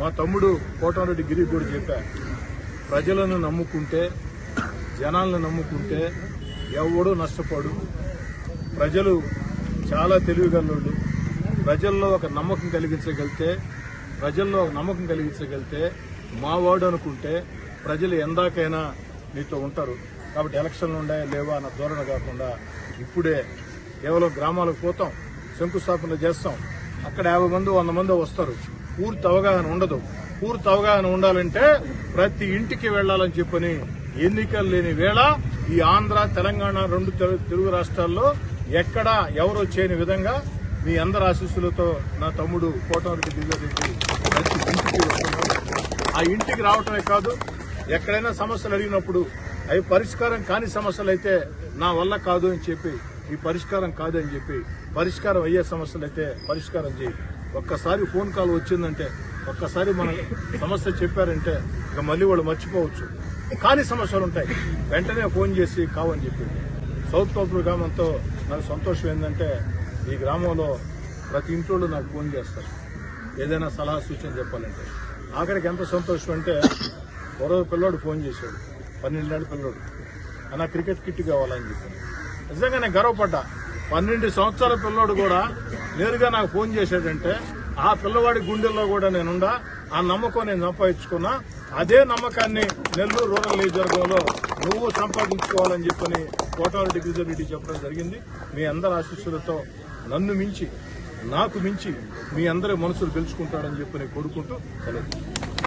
మా తమ్ముడు కోటారెడ్డి గిరి కూడా చెప్పా ప్రజలను నమ్ముకుంటే జనాలను నమ్ముకుంటే ఎవడూ నష్టపోడు. ప్రజలు చాలా తెలివిగలవాళ్ళు ప్రజల్లో ఒక నమ్మకం కలిగించగలిగితే ప్రజల్లో ఒక నమ్మకం కలిగించగలిగితే మావాడు అనుకుంటే ప్రజలు ఎందాకైనా నీతో ఉంటారు. కాబట్టి ఎలక్షన్లు ఉన్నాయా లేవా అన్న ధోరణ కాకుండా ఇప్పుడే కేవలం గ్రామాలకు పోతాం శంకుస్థాపన చేస్తాం. అక్కడ యాభై మంది వంద మంది వస్తారు. పూర్తి అవగాహన ఉండదు. పూర్తి అవగాహన ఉండాలంటే ప్రతి ఇంటికి వెళ్ళాలని చెప్పని ఎన్నికలు లేని వేళ ఈ ఆంధ్ర తెలంగాణ రెండు తెలు- తెలుగు రాష్ట్రాల్లో ఎక్కడ ఎవరో చేయని విధంగా మీ అందరి ఆశీస్సులతో నా తమ్ముడు కోటమిరెడ్డి దివ్యారెడ్డి ప్రతి ఇంటికి వస్తున్నాడు. ఆ ఇంటికి రావటమే కాదు ఎక్కడైనా సమస్యలు అడిగినప్పుడు అవి పరిష్కారం కాని సమస్యలు అయితే నా వల్ల కాదు అని చెప్పి ఈ పరిష్కారం కాదు అని చెప్పి పరిష్కారం అయ్యే సమస్యలు అయితే పరిష్కారం చేయి. ఒక్కసారి ఫోన్ కాల్ వచ్చిందంటే ఒక్కసారి మన సమస్య చెప్పారంటే ఇక మళ్ళీ వాళ్ళు మర్చిపోవచ్చు. కానీ సమస్యలు ఉంటాయి. వెంటనే ఫోన్ చేసి కావని చెప్పి సౌత్ కోపూర్ గ్రామంతో నాకు సంతోషం ఏంటంటే ఈ గ్రామంలో ప్రతి ఇంట్లో నాకు ఫోన్ చేస్తారు. ఏదైనా సలహా సూచన చెప్పాలంటే. ఆఖరికి ఎంత సంతోషం అంటే మరో పిల్లోడు ఫోన్ చేశాడు. పన్నెండేళ్ళ పిల్లోడు. అన్న క్రికెట్ కిట్ కావాలని చెప్పి నిజంగా నేను గర్వపడ్డా. పన్నెండు సంవత్సరాల పిల్లోడు కూడా నేరుగా నాకు ఫోన్ చేశాడంటే ఆ పిల్లవాడి గుండెల్లో కూడా నేనుండా ఆ నమ్మకం నేను సంపాదించుకున్నా. అదే నమ్మకాన్ని నెల్లూరు రూరల్ నియోజకవర్గంలో నువ్వు సంపాదించుకోవాలని చెప్పని కోటారెడ్డి రెడ్డి చెప్పడం జరిగింది. మీ అందరి ఆశీస్సులతో నన్ను మించి నాకు మించి మీ అందరి మనసులు గెలుచుకుంటాడని చెప్పి కోరుకుంటూ సెలవు